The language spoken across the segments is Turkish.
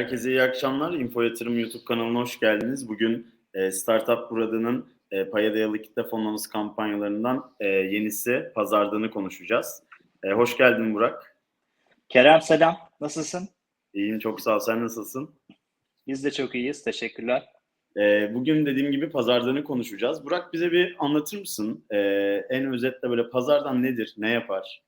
Herkese iyi akşamlar. Info Yatırım YouTube kanalına hoş geldiniz. Bugün e, Startup Burada'nın e, paya dayalı kitle fonlaması kampanyalarından e, yenisi pazardığını konuşacağız. E, hoş geldin Burak. Kerem selam. Nasılsın? İyiyim çok sağ ol. Sen nasılsın? Biz de çok iyiyiz. Teşekkürler. E, bugün dediğim gibi pazardığını konuşacağız. Burak bize bir anlatır mısın? E, en özetle böyle pazardan nedir? Ne yapar?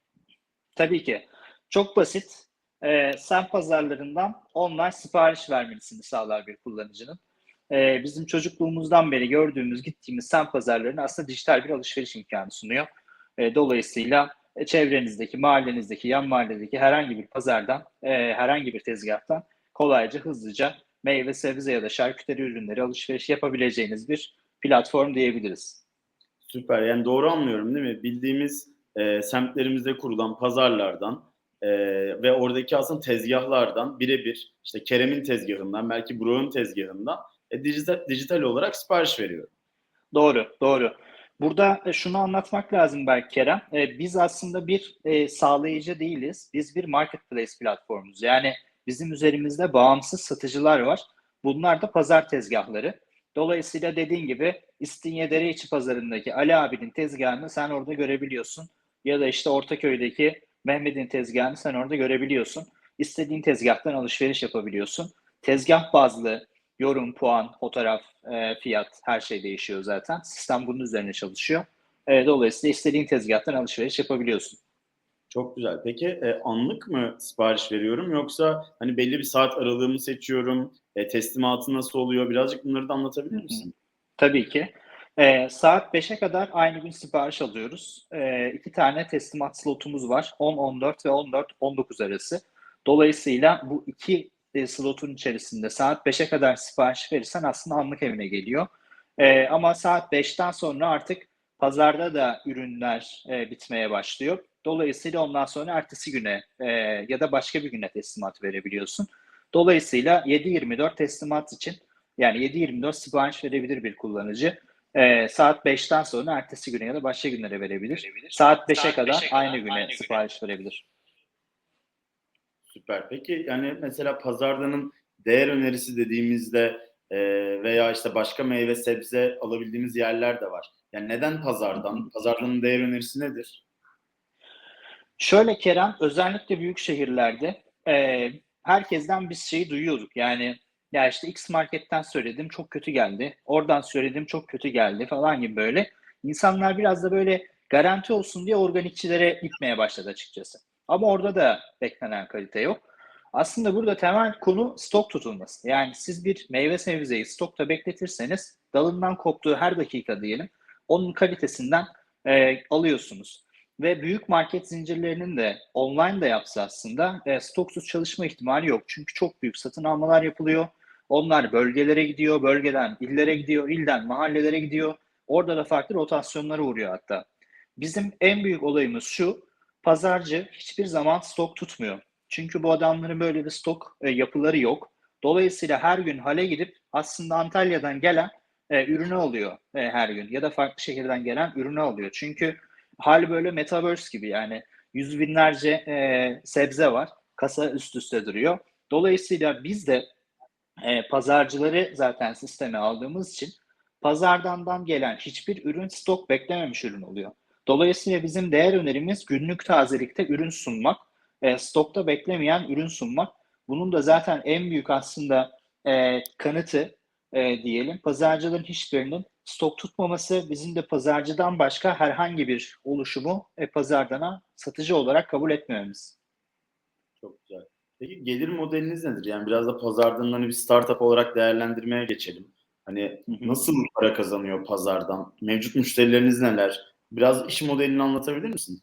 Tabii ki. Çok basit. Ee, sen pazarlarından online sipariş vermesini sağlar bir kullanıcının. Ee, bizim çocukluğumuzdan beri gördüğümüz, gittiğimiz sen pazarlarını aslında dijital bir alışveriş imkanı sunuyor. Ee, dolayısıyla e, çevrenizdeki, mahallenizdeki, yan mahalledeki herhangi bir pazardan, e, herhangi bir tezgahtan kolayca, hızlıca meyve, sebze ya da şarküteri ürünleri alışveriş yapabileceğiniz bir platform diyebiliriz. Süper. Yani doğru anlıyorum değil mi? Bildiğimiz e, semtlerimizde kurulan pazarlardan e, ve oradaki aslında tezgahlardan birebir işte Kerem'in tezgahından belki Burak'ın tezgahından e, dijital, dijital olarak sipariş veriyor. Doğru, doğru. Burada e, şunu anlatmak lazım belki Kerem. E, biz aslında bir e, sağlayıcı değiliz. Biz bir marketplace platformumuz. Yani bizim üzerimizde bağımsız satıcılar var. Bunlar da pazar tezgahları. Dolayısıyla dediğin gibi İstinye Dereiçi pazarındaki Ali abinin tezgahını sen orada görebiliyorsun. Ya da işte Ortaköy'deki Mehmet'in tezgahını sen orada görebiliyorsun. İstediğin tezgahtan alışveriş yapabiliyorsun. Tezgah bazlı yorum, puan, fotoğraf, e, fiyat her şey değişiyor zaten. Sistem bunun üzerine çalışıyor. E, dolayısıyla istediğin tezgahtan alışveriş yapabiliyorsun. Çok güzel. Peki e, anlık mı sipariş veriyorum yoksa hani belli bir saat aralığımı seçiyorum? E, teslimatı nasıl oluyor? Birazcık bunları da anlatabilir misin? Tabii ki. E, saat 5'e kadar aynı gün sipariş alıyoruz. E, iki tane teslimat slotumuz var. 10-14 ve 14-19 arası. Dolayısıyla bu iki e, slotun içerisinde saat 5'e kadar sipariş verirsen aslında anlık evine geliyor. E, ama saat 5'ten sonra artık pazarda da ürünler e, bitmeye başlıyor. Dolayısıyla ondan sonra ertesi güne e, ya da başka bir güne teslimat verebiliyorsun. Dolayısıyla 7-24 teslimat için yani 7-24 sipariş verebilir bir kullanıcı. E, saat 5'ten sonra ertesi güne ya da başka günlere verebilir. Saat 5'e kadar, 5'e kadar aynı güne aynı sipariş güne. verebilir. Süper. Peki yani mesela pazardanın değer önerisi dediğimizde e, veya işte başka meyve sebze alabildiğimiz yerler de var. Yani neden pazardan? Pazardanın değer önerisi nedir? Şöyle Kerem, özellikle büyük şehirlerde e, herkesten biz şeyi duyuyorduk. Yani ya işte X marketten söyledim çok kötü geldi. Oradan söyledim çok kötü geldi falan gibi böyle. İnsanlar biraz da böyle garanti olsun diye organikçilere gitmeye başladı açıkçası. Ama orada da beklenen kalite yok. Aslında burada temel konu stok tutulması. Yani siz bir meyve sebzeyi stokta bekletirseniz dalından koptuğu her dakika diyelim onun kalitesinden e, alıyorsunuz. Ve büyük market zincirlerinin de online da yapsa aslında e, stoksuz çalışma ihtimali yok. Çünkü çok büyük satın almalar yapılıyor. Onlar bölgelere gidiyor, bölgeden illere gidiyor, ilden mahallelere gidiyor. Orada da farklı rotasyonlara uğruyor hatta. Bizim en büyük olayımız şu, pazarcı hiçbir zaman stok tutmuyor. Çünkü bu adamların böyle bir stok e, yapıları yok. Dolayısıyla her gün hale gidip aslında Antalya'dan gelen e, ürünü alıyor e, her gün ya da farklı şehirden gelen ürünü alıyor. Çünkü hal böyle metaverse gibi yani yüz binlerce e, sebze var. Kasa üst üste duruyor. Dolayısıyla biz de e, pazarcıları zaten sisteme aldığımız için pazardandan gelen hiçbir ürün stok beklememiş ürün oluyor. Dolayısıyla bizim değer önerimiz günlük tazelikte ürün sunmak, e, stokta beklemeyen ürün sunmak. Bunun da zaten en büyük aslında e, kanıtı e, diyelim pazarcıların hiçbirinin stok tutmaması bizim de pazarcıdan başka herhangi bir oluşumu e, pazardana satıcı olarak kabul etmememiz. Çok güzel. Peki gelir modeliniz nedir? Yani biraz da pazardan hani bir startup olarak değerlendirmeye geçelim. Hani nasıl para kazanıyor pazardan? Mevcut müşterileriniz neler? Biraz iş modelini anlatabilir misin?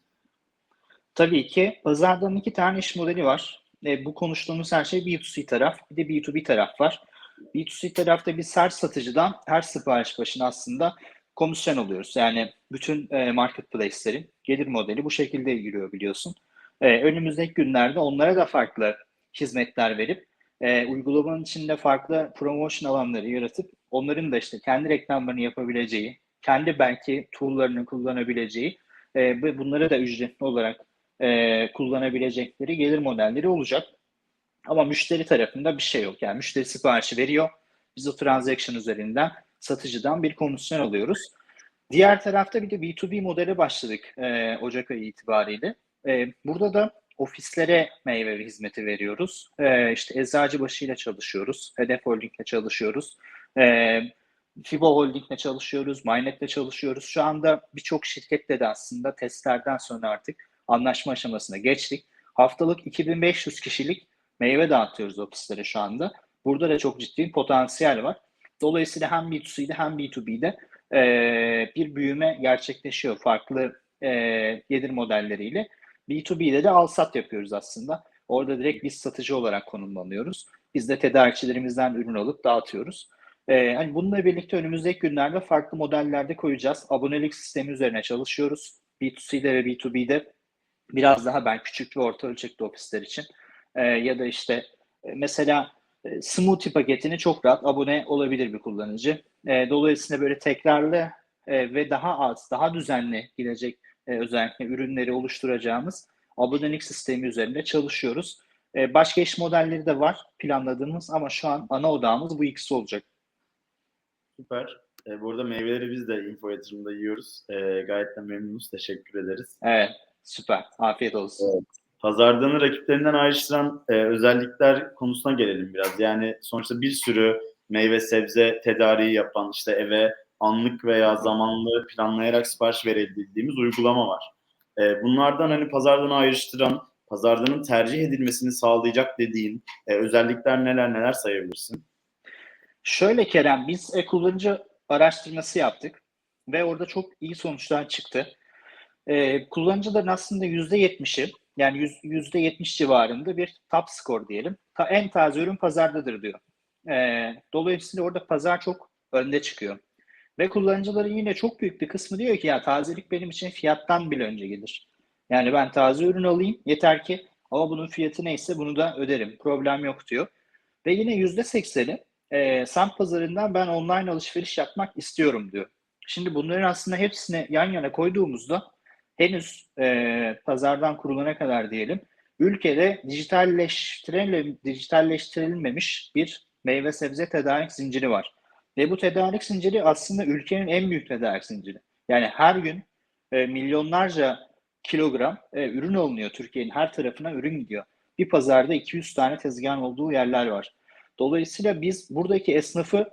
Tabii ki. Pazardan iki tane iş modeli var. E, bu konuştuğumuz her şey B2C taraf, bir de B2B taraf var. B2C tarafta biz her satıcıdan her sipariş başına aslında komisyon alıyoruz. Yani bütün e, marketplace'lerin gelir modeli bu şekilde giriyor biliyorsun. E, önümüzdeki günlerde onlara da farklı hizmetler verip e, uygulamanın içinde farklı promotion alanları yaratıp onların da işte kendi reklamlarını yapabileceği, kendi belki tool'larını kullanabileceği e, ve bunları da ücretli olarak e, kullanabilecekleri gelir modelleri olacak. Ama müşteri tarafında bir şey yok. Yani müşteri siparişi veriyor. Biz o transaction üzerinden satıcıdan bir komisyon alıyoruz. Diğer tarafta bir de B2B modele başladık e, Ocak ayı itibariyle. E, burada da ofislere meyve ve hizmeti veriyoruz. E, işte Eczacıbaşı ile çalışıyoruz. Hedef Holding ile çalışıyoruz. E, Fibo Holding ile çalışıyoruz. Mynet ile çalışıyoruz. Şu anda birçok şirketle de aslında testlerden sonra artık anlaşma aşamasına geçtik. Haftalık 2500 kişilik meyve dağıtıyoruz ofislere şu anda. Burada da çok ciddi bir potansiyel var. Dolayısıyla hem B2C'de hem B2B'de e, bir büyüme gerçekleşiyor farklı e, gelir modelleriyle. B2B'de de al-sat yapıyoruz aslında. Orada direkt biz satıcı olarak konumlanıyoruz. Biz de tedarikçilerimizden ürün alıp dağıtıyoruz. Ee, hani bununla birlikte önümüzdeki günlerde farklı modellerde koyacağız. Abonelik sistemi üzerine çalışıyoruz. B2C'de ve B2B'de biraz daha ben küçük ve orta ölçekli ofisler için e, ya da işte e, mesela e, smoothie paketini çok rahat abone olabilir bir kullanıcı. E, dolayısıyla böyle tekrarlı e, ve daha az, daha düzenli gidecek e, özellikle ürünleri oluşturacağımız abonelik sistemi üzerinde çalışıyoruz. E, başka iş modelleri de var planladığımız ama şu an ana odağımız bu ikisi olacak. Süper. E, bu arada meyveleri biz de info yatırımda yiyoruz. E, gayet de memnunuz. Teşekkür ederiz. Evet, süper. Afiyet olsun. Evet. Pazardanı rakiplerinden ayrıştıran e, özellikler konusuna gelelim biraz. Yani sonuçta bir sürü meyve sebze tedariği yapan işte eve anlık veya zamanlı planlayarak sipariş verebildiğimiz uygulama var. E, bunlardan hani pazardan ayrıştıran, pazardanın tercih edilmesini sağlayacak dediğin e, özellikler neler neler sayabilirsin? Şöyle Kerem, biz e, kullanıcı araştırması yaptık ve orada çok iyi sonuçlar çıktı. E, kullanıcıların aslında %70'i yani %70 civarında bir top score diyelim. Ta, en taze ürün pazardadır diyor. E, dolayısıyla orada pazar çok önde çıkıyor. Ve kullanıcıların yine çok büyük bir kısmı diyor ki ya tazelik benim için fiyattan bile önce gelir. Yani ben taze ürün alayım yeter ki ama bunun fiyatı neyse bunu da öderim. Problem yok diyor. Ve yine %80'i e, semt pazarından ben online alışveriş yapmak istiyorum diyor. Şimdi bunların aslında hepsini yan yana koyduğumuzda henüz e, pazardan kurulana kadar diyelim ülkede dijitalleştirilmemiş bir meyve sebze tedarik zinciri var. Ve bu tedarik zinciri aslında ülkenin en büyük tedarik zinciri. Yani her gün e, milyonlarca kilogram e, ürün alınıyor Türkiye'nin her tarafına ürün gidiyor. Bir pazarda 200 tane tezgahın olduğu yerler var. Dolayısıyla biz buradaki esnafı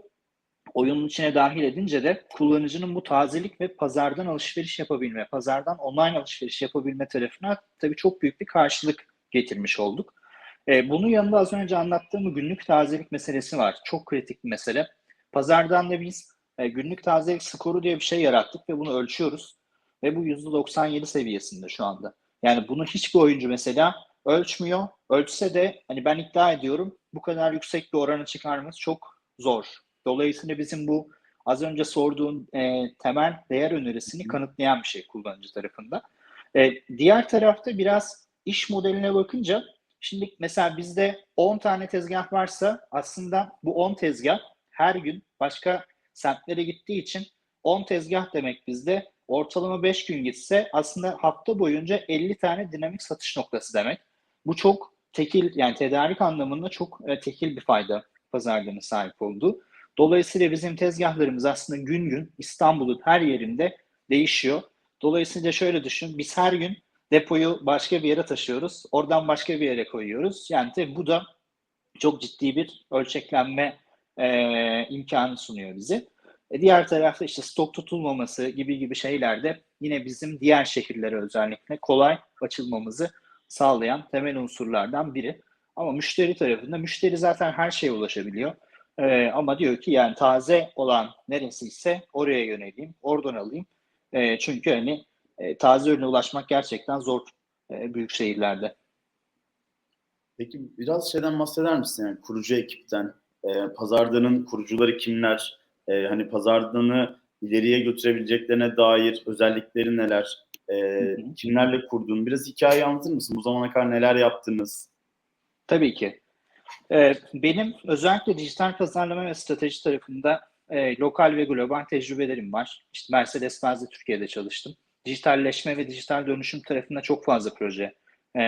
oyunun içine dahil edince de kullanıcının bu tazelik ve pazardan alışveriş yapabilme, pazardan online alışveriş yapabilme tarafına tabii çok büyük bir karşılık getirmiş olduk. E, bunun yanında az önce anlattığım günlük tazelik meselesi var. Çok kritik bir mesele. Pazardan da biz e, günlük tazelik skoru diye bir şey yarattık ve bunu ölçüyoruz. Ve bu %97 seviyesinde şu anda. Yani bunu hiçbir oyuncu mesela ölçmüyor. Ölçse de hani ben iddia ediyorum bu kadar yüksek bir oranı çıkarması çok zor. Dolayısıyla bizim bu az önce sorduğun e, temel değer önerisini kanıtlayan bir şey kullanıcı tarafında. E, diğer tarafta biraz iş modeline bakınca şimdi mesela bizde 10 tane tezgah varsa aslında bu 10 tezgah her gün başka semtlere gittiği için 10 tezgah demek bizde ortalama 5 gün gitse aslında hafta boyunca 50 tane dinamik satış noktası demek. Bu çok tekil yani tedarik anlamında çok e, tekil bir fayda pazarlığına sahip oldu. Dolayısıyla bizim tezgahlarımız aslında gün gün İstanbul'un her yerinde değişiyor. Dolayısıyla şöyle düşün, biz her gün depoyu başka bir yere taşıyoruz, oradan başka bir yere koyuyoruz. Yani bu da çok ciddi bir ölçeklenme e, imkanı sunuyor bize. E, diğer tarafta işte stok tutulmaması gibi gibi şeyler de yine bizim diğer şehirlere özellikle kolay açılmamızı sağlayan temel unsurlardan biri. Ama müşteri tarafında müşteri zaten her şeye ulaşabiliyor. Ee, ama diyor ki yani taze olan neresiyse oraya yöneleyim, oradan alayım. E, çünkü hani e, taze ürüne ulaşmak gerçekten zor e, büyük şehirlerde. Peki biraz şeyden bahseder misin? Yani kurucu ekipten, e, pazardanın kurucuları kimler? E, hani pazardanı ileriye götürebileceklerine dair özellikleri neler? E, hı hı. Kimlerle kurduğun? Biraz hikaye anlatır mısın? Bu zamana kadar neler yaptınız? Tabii ki. Ee, benim özellikle dijital pazarlama ve strateji tarafında e, lokal ve global tecrübelerim var. İşte Mercedes-Benz'de Türkiye'de çalıştım. Dijitalleşme ve dijital dönüşüm tarafında çok fazla proje e,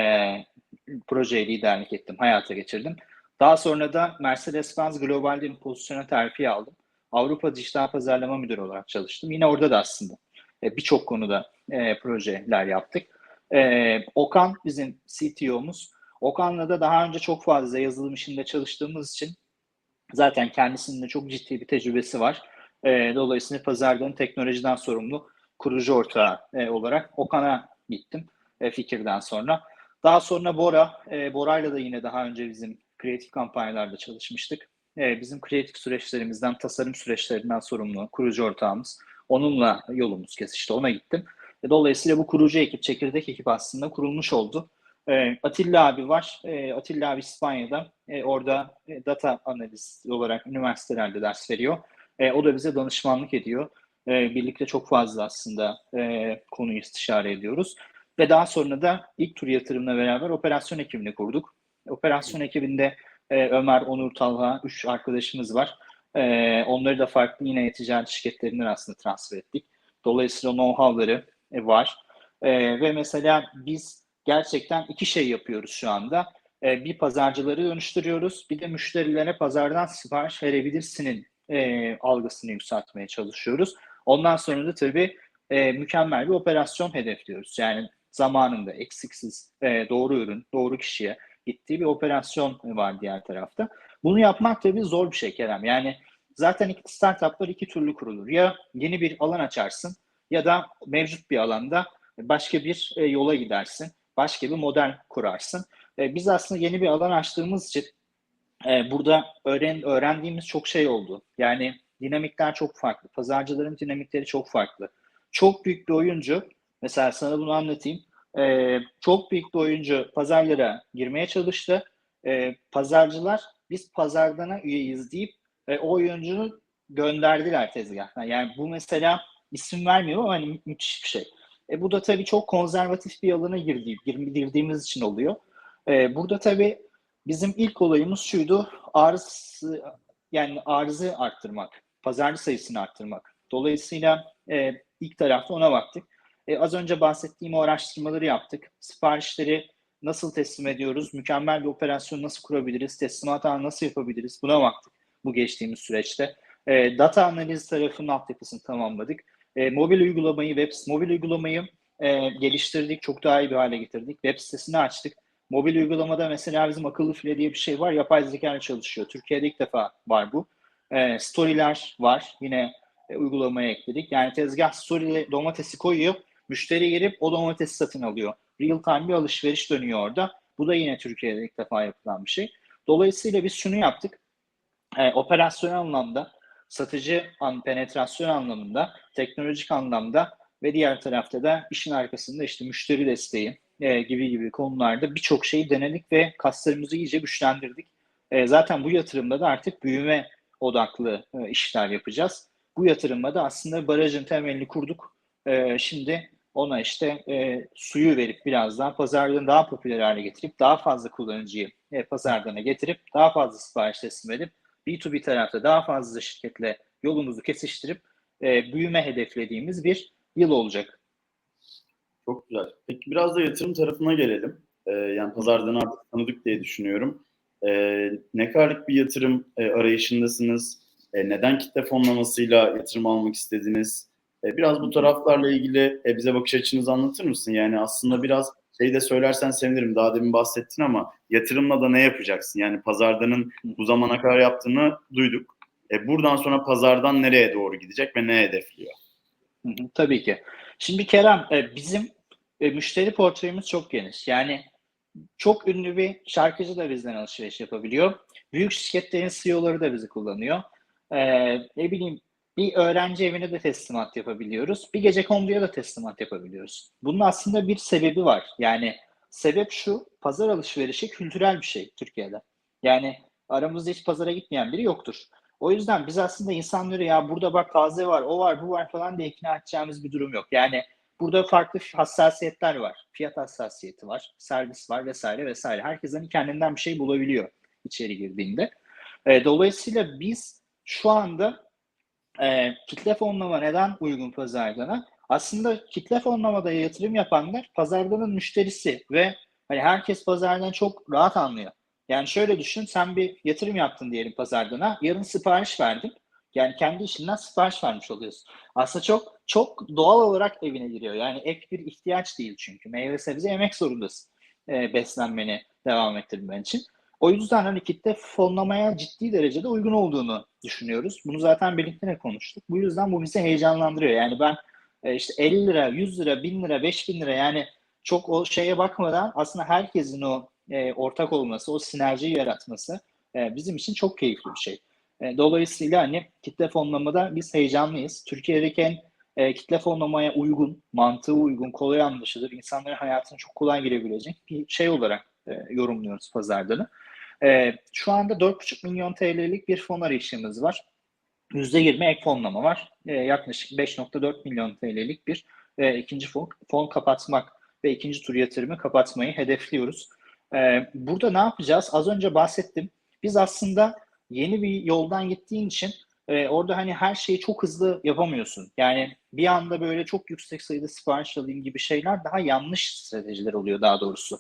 projeye liderlik ettim, hayata geçirdim. Daha sonra da Mercedes-Benz Global'de bir pozisyona terfi aldım. Avrupa Dijital Pazarlama Müdürü olarak çalıştım. Yine orada da aslında e, birçok konuda e, projeler yaptık. E, Okan bizim CTO'muz. Okan'la da daha önce çok fazla yazılım işinde çalıştığımız için zaten kendisinin de çok ciddi bir tecrübesi var. Dolayısıyla pazardan teknolojiden sorumlu kurucu ortağı olarak Okan'a gittim fikirden sonra. Daha sonra Bora, e, Bora'yla da yine daha önce bizim kreatif kampanyalarda çalışmıştık. E, bizim kreatif süreçlerimizden, tasarım süreçlerinden sorumlu kurucu ortağımız. Onunla yolumuz kesişti, ona gittim. E, dolayısıyla bu kurucu ekip, çekirdek ekip aslında kurulmuş oldu. E, Atilla abi var. E, Atilla abi İspanya'da. Orada e, data analiz olarak üniversitelerde ders veriyor. O da bize danışmanlık ediyor. Birlikte çok fazla aslında e, konuyu istişare ediyoruz. Ve daha sonra da ilk tur yatırımla beraber operasyon ekibini kurduk. Operasyon ekibinde e, Ömer, Onur, Talha, üç arkadaşımız var. E, onları da farklı yine ticaret şirketlerinden aslında transfer ettik. Dolayısıyla know-how'ları e, var. E, ve mesela biz gerçekten iki şey yapıyoruz şu anda. E, bir pazarcıları dönüştürüyoruz, bir de müşterilere pazardan sipariş verebilirsinin e, algısını yükseltmeye çalışıyoruz. Ondan sonra da tabii e, mükemmel bir operasyon hedefliyoruz. Yani zamanında eksiksiz e, doğru ürün, doğru kişiye gittiği bir operasyon var diğer tarafta. Bunu yapmak tabii zor bir şey Kerem. Yani zaten iki startuplar iki türlü kurulur. Ya yeni bir alan açarsın ya da mevcut bir alanda başka bir e, yola gidersin. Başka bir model kurarsın. E, biz aslında yeni bir alan açtığımız için e, burada öğren, öğrendiğimiz çok şey oldu. Yani dinamikler çok farklı. Pazarcıların dinamikleri çok farklı. Çok büyük bir oyuncu, mesela sana bunu anlatayım. E, çok büyük bir oyuncu pazarlara girmeye çalıştı. E, pazarcılar biz pazardana üyeyiz deyip e, o oyuncunu gönderdiler tezgahına. Yani bu mesela isim vermiyor ama hani müthiş bir şey. E, bu da tabii çok konservatif bir alana girdi, girdiğimiz için oluyor. E, burada tabii bizim ilk olayımız şuydu. Arz yani arzı arttırmak, pazarcı sayısını arttırmak. Dolayısıyla e, ilk tarafta ona baktık. E, az önce bahsettiğim o araştırmaları yaptık. Siparişleri nasıl teslim ediyoruz? Mükemmel bir operasyon nasıl kurabiliriz? Teslimat nasıl yapabiliriz? Buna baktık bu geçtiğimiz süreçte. E, data analiz tarafının altyapısını tamamladık. E, mobil uygulamayı, web mobil uygulamayı e, geliştirdik, çok daha iyi bir hale getirdik. Web sitesini açtık. Mobil uygulamada mesela bizim akıllı file diye bir şey var. Yapay zeka ile çalışıyor. Türkiye'de ilk defa var bu. E, storyler var. Yine e, uygulamaya ekledik. Yani tezgah story'le domatesi koyuyor. Müşteri girip o domatesi satın alıyor. Real time bir alışveriş dönüyor orada. Bu da yine Türkiye'de ilk defa yapılan bir şey. Dolayısıyla biz şunu yaptık. E, operasyonel anlamda, satıcı an, penetrasyon anlamında, teknolojik anlamda ve diğer tarafta da işin arkasında işte müşteri desteği e, gibi gibi konularda birçok şeyi denedik ve kaslarımızı iyice güçlendirdik. E, zaten bu yatırımda da artık büyüme odaklı e, işler yapacağız. Bu yatırımda da aslında barajın temelini kurduk. E, şimdi ona işte e, suyu verip biraz daha pazardan daha popüler hale getirip daha fazla kullanıcıyı e, pazardana getirip daha fazla sipariş teslim edip B2B tarafta daha fazla şirketle yolumuzu kesiştirip e, büyüme hedeflediğimiz bir yıl olacak. Çok güzel. Peki biraz da yatırım tarafına gelelim. Ee, yani pazardan artık tanıdık diye düşünüyorum. Ee, ne kadarlık bir yatırım e, arayışındasınız? E, neden kitle fonlamasıyla yatırım almak istediniz? E, biraz bu taraflarla ilgili e, bize bakış açınızı anlatır mısın? Yani aslında biraz şey de söylersen sevinirim. Daha demin bahsettin ama yatırımla da ne yapacaksın? Yani pazardanın bu zamana kadar yaptığını duyduk. E, buradan sonra pazardan nereye doğru gidecek ve ne hedefliyor? Tabii ki. Şimdi Kerem, e, bizim müşteri portföyümüz çok geniş. Yani çok ünlü bir şarkıcı da bizden alışveriş yapabiliyor. Büyük şirketlerin CEO'ları da bizi kullanıyor. Ee, ne bileyim bir öğrenci evine de teslimat yapabiliyoruz. Bir gece konduya da teslimat yapabiliyoruz. Bunun aslında bir sebebi var. Yani sebep şu, pazar alışverişi kültürel bir şey Türkiye'de. Yani aramızda hiç pazara gitmeyen biri yoktur. O yüzden biz aslında insanları ya burada bak taze var, o var, bu var falan diye ikna edeceğimiz bir durum yok. Yani burada farklı hassasiyetler var. Fiyat hassasiyeti var, servis var vesaire vesaire. Herkes hani kendinden bir şey bulabiliyor içeri girdiğinde. Dolayısıyla biz şu anda e, kitle fonlama neden uygun pazardana? Aslında kitle fonlamada yatırım yapanlar pazardanın müşterisi ve Hani herkes pazardan çok rahat anlıyor. Yani şöyle düşün, sen bir yatırım yaptın diyelim pazardana, yarın sipariş verdin. Yani kendi işinden sipariş vermiş oluyorsun. Aslında çok çok doğal olarak evine giriyor. Yani ek bir ihtiyaç değil çünkü. Meyve sebze yemek zorundasın e, beslenmeni devam ettirmen için. O yüzden hani kitle fonlamaya ciddi derecede uygun olduğunu düşünüyoruz. Bunu zaten birlikte de konuştuk. Bu yüzden bu bizi heyecanlandırıyor. Yani ben e, işte 50 lira, 100 lira, 1000 lira, 5000 lira yani çok o şeye bakmadan aslında herkesin o e, ortak olması, o sinerjiyi yaratması e, bizim için çok keyifli bir şey. E, dolayısıyla hani kitle fonlamada biz heyecanlıyız. Türkiye'deki en e, kitle fonlamaya uygun, mantığı uygun, kolay anlaşılır, insanların hayatına çok kolay girebilecek bir şey olarak e, yorumluyoruz pazardanı. E, şu anda 4,5 milyon TL'lik bir fon arayışımız var. %20 ek fonlama var. E, yaklaşık 5.4 milyon TL'lik bir e, ikinci fon, fon kapatmak ve ikinci tur yatırımı kapatmayı hedefliyoruz. Burada ne yapacağız? Az önce bahsettim. Biz aslında yeni bir yoldan gittiğin için orada hani her şeyi çok hızlı yapamıyorsun. Yani bir anda böyle çok yüksek sayıda sipariş alayım gibi şeyler daha yanlış stratejiler oluyor daha doğrusu.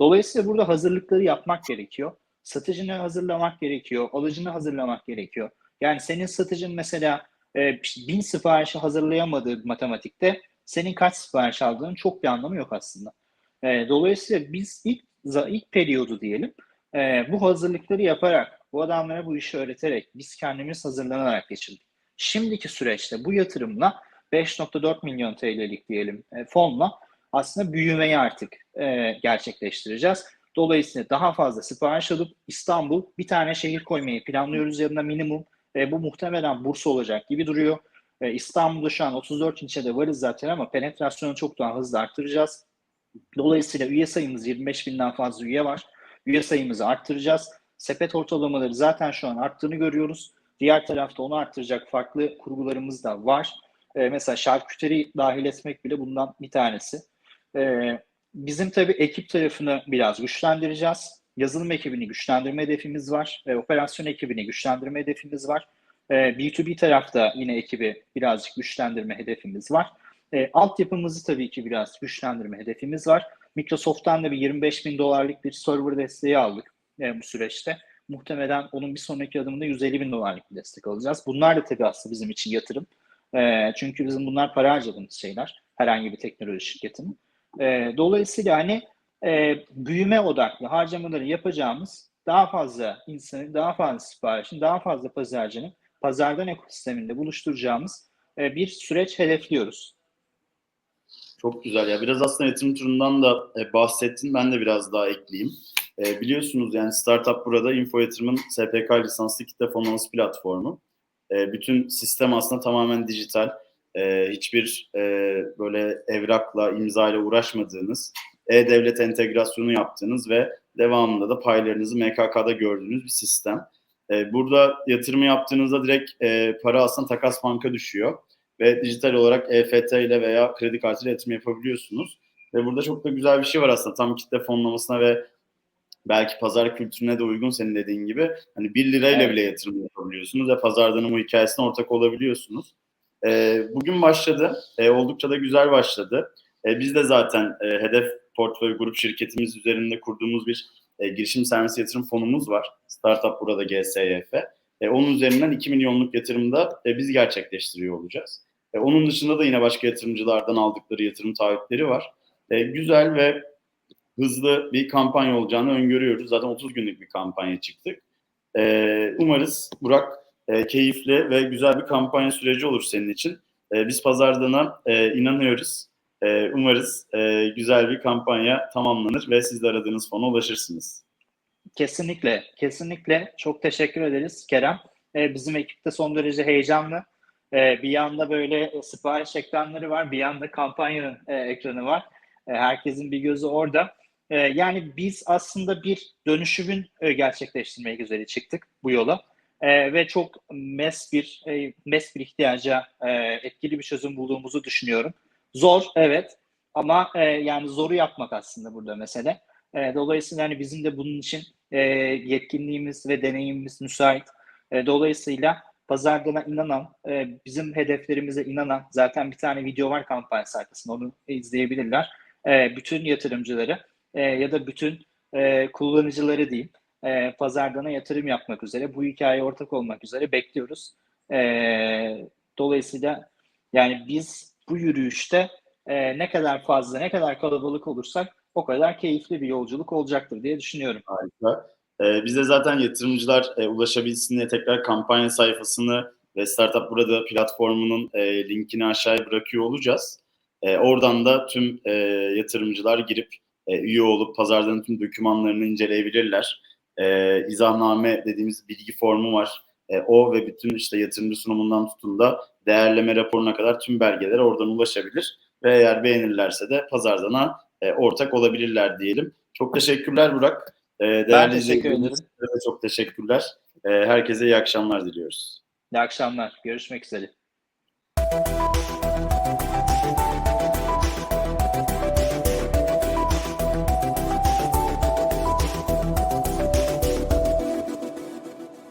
Dolayısıyla burada hazırlıkları yapmak gerekiyor. Satıcını hazırlamak gerekiyor. Alıcını hazırlamak gerekiyor. Yani senin satıcın mesela e, bin siparişi hazırlayamadığı matematikte senin kaç sipariş aldığının çok bir anlamı yok aslında. E, dolayısıyla biz ilk ilk periyodu diyelim e, bu hazırlıkları yaparak, bu adamlara bu işi öğreterek, biz kendimiz hazırlanarak geçirdik. Şimdiki süreçte bu yatırımla 5.4 milyon TL'lik diyelim e, fonla aslında büyümeyi artık e, gerçekleştireceğiz. Dolayısıyla daha fazla sipariş alıp İstanbul bir tane şehir koymayı planlıyoruz yanına minimum. E, bu muhtemelen Bursa olacak gibi duruyor. E, İstanbul'da şu an 34 ilçede varız zaten ama penetrasyonu çok daha hızlı arttıracağız. Dolayısıyla üye sayımız 25 binden fazla üye var. Üye sayımızı arttıracağız. Sepet ortalamaları zaten şu an arttığını görüyoruz. Diğer tarafta onu arttıracak farklı kurgularımız da var. E, mesela şarküteri dahil etmek bile bundan bir tanesi. E, bizim tabii ekip tarafını biraz güçlendireceğiz. Yazılım ekibini güçlendirme hedefimiz var. E, operasyon ekibini güçlendirme hedefimiz var. E, B2B tarafta yine ekibi birazcık güçlendirme hedefimiz var. E, altyapımızı tabii ki biraz güçlendirme hedefimiz var. Microsoft'tan da bir 25 bin dolarlık bir server desteği aldık e, bu süreçte. Muhtemelen onun bir sonraki adımında 150 bin dolarlık bir destek alacağız. Bunlar da tabii aslında bizim için yatırım. E, çünkü bizim bunlar para harcadığımız şeyler. Herhangi bir teknoloji şirketinin. E, dolayısıyla hani e, büyüme odaklı harcamaları yapacağımız daha fazla insanı, daha fazla siparişin, daha fazla pazarcının pazardan ekosisteminde buluşturacağımız e, bir süreç hedefliyoruz. Çok güzel ya. Biraz aslında yatırım turundan da e, bahsettin. Ben de biraz daha ekleyeyim. E, biliyorsunuz yani Startup burada Info Yatırım'ın SPK lisanslı kitle fonlaması platformu. E, bütün sistem aslında tamamen dijital. E, hiçbir e, böyle evrakla, imza ile uğraşmadığınız, e-devlet entegrasyonu yaptığınız ve devamında da paylarınızı MKK'da gördüğünüz bir sistem. E, burada yatırımı yaptığınızda direkt e, para aslında takas banka düşüyor ve dijital olarak EFT ile veya kredi kartıyla yatırım yapabiliyorsunuz. Ve burada çok da güzel bir şey var aslında tam kitle fonlamasına ve belki pazar kültürüne de uygun senin dediğin gibi hani 1 lirayla evet. bile yatırım yapabiliyorsunuz ve pazardanın bu hikayesine ortak olabiliyorsunuz. E, bugün başladı. E, oldukça da güzel başladı. E, biz de zaten e, hedef portföy grup şirketimiz üzerinde kurduğumuz bir e, girişim servis yatırım fonumuz var. Startup burada GSYF. E, onun üzerinden 2 milyonluk yatırımda e, biz gerçekleştiriyor olacağız. E, onun dışında da yine başka yatırımcılardan aldıkları yatırım taahhütleri var. E, güzel ve hızlı bir kampanya olacağını öngörüyoruz. Zaten 30 günlük bir kampanya çıktık. E, umarız Burak e, keyifli ve güzel bir kampanya süreci olur senin için. E, biz pazardana e, inanıyoruz. E, umarız e, güzel bir kampanya tamamlanır ve siz de aradığınız fona ulaşırsınız. Kesinlikle, kesinlikle. Çok teşekkür ederiz Kerem. E, bizim ekipte son derece heyecanlı. E, bir yanda böyle e, sipariş ekranları var, bir yanda kampanyanın e, ekranı var. E, herkesin bir gözü orada. E, yani biz aslında bir dönüşümün e, gerçekleştirmeye üzere çıktık bu yola. E, ve çok mes bir e, mes bir ihtiyaca e, etkili bir çözüm bulduğumuzu düşünüyorum. Zor, evet. Ama e, yani zoru yapmak aslında burada mesele. E, dolayısıyla hani bizim de bunun için e, yetkinliğimiz ve deneyimimiz müsait. E, dolayısıyla pazardana inanan, e, bizim hedeflerimize inanan, zaten bir tane video var kampanya sayfasında onu izleyebilirler. E, bütün yatırımcıları e, ya da bütün e, kullanıcıları diyeyim e, Pazardan'a yatırım yapmak üzere, bu hikayeye ortak olmak üzere bekliyoruz. E, dolayısıyla yani biz bu yürüyüşte e, ne kadar fazla, ne kadar kalabalık olursak o kadar keyifli bir yolculuk olacaktır diye düşünüyorum. Harika. Ee, biz de zaten yatırımcılar e, ulaşabilsin diye tekrar kampanya sayfasını ve Startup Burada platformunun e, linkini aşağıya bırakıyor olacağız. E, oradan da tüm e, yatırımcılar girip e, üye olup pazardan tüm dokümanlarını inceleyebilirler. E, izahname dediğimiz bilgi formu var. E, o ve bütün işte yatırımcı sunumundan tutun da değerleme raporuna kadar tüm belgelere oradan ulaşabilir. Ve eğer beğenirlerse de pazardana e, ortak olabilirler diyelim. Çok teşekkürler Burak. E, değerli Ben teşekkür ederim. de çok teşekkürler. E, herkese iyi akşamlar diliyoruz. İyi akşamlar. Görüşmek üzere.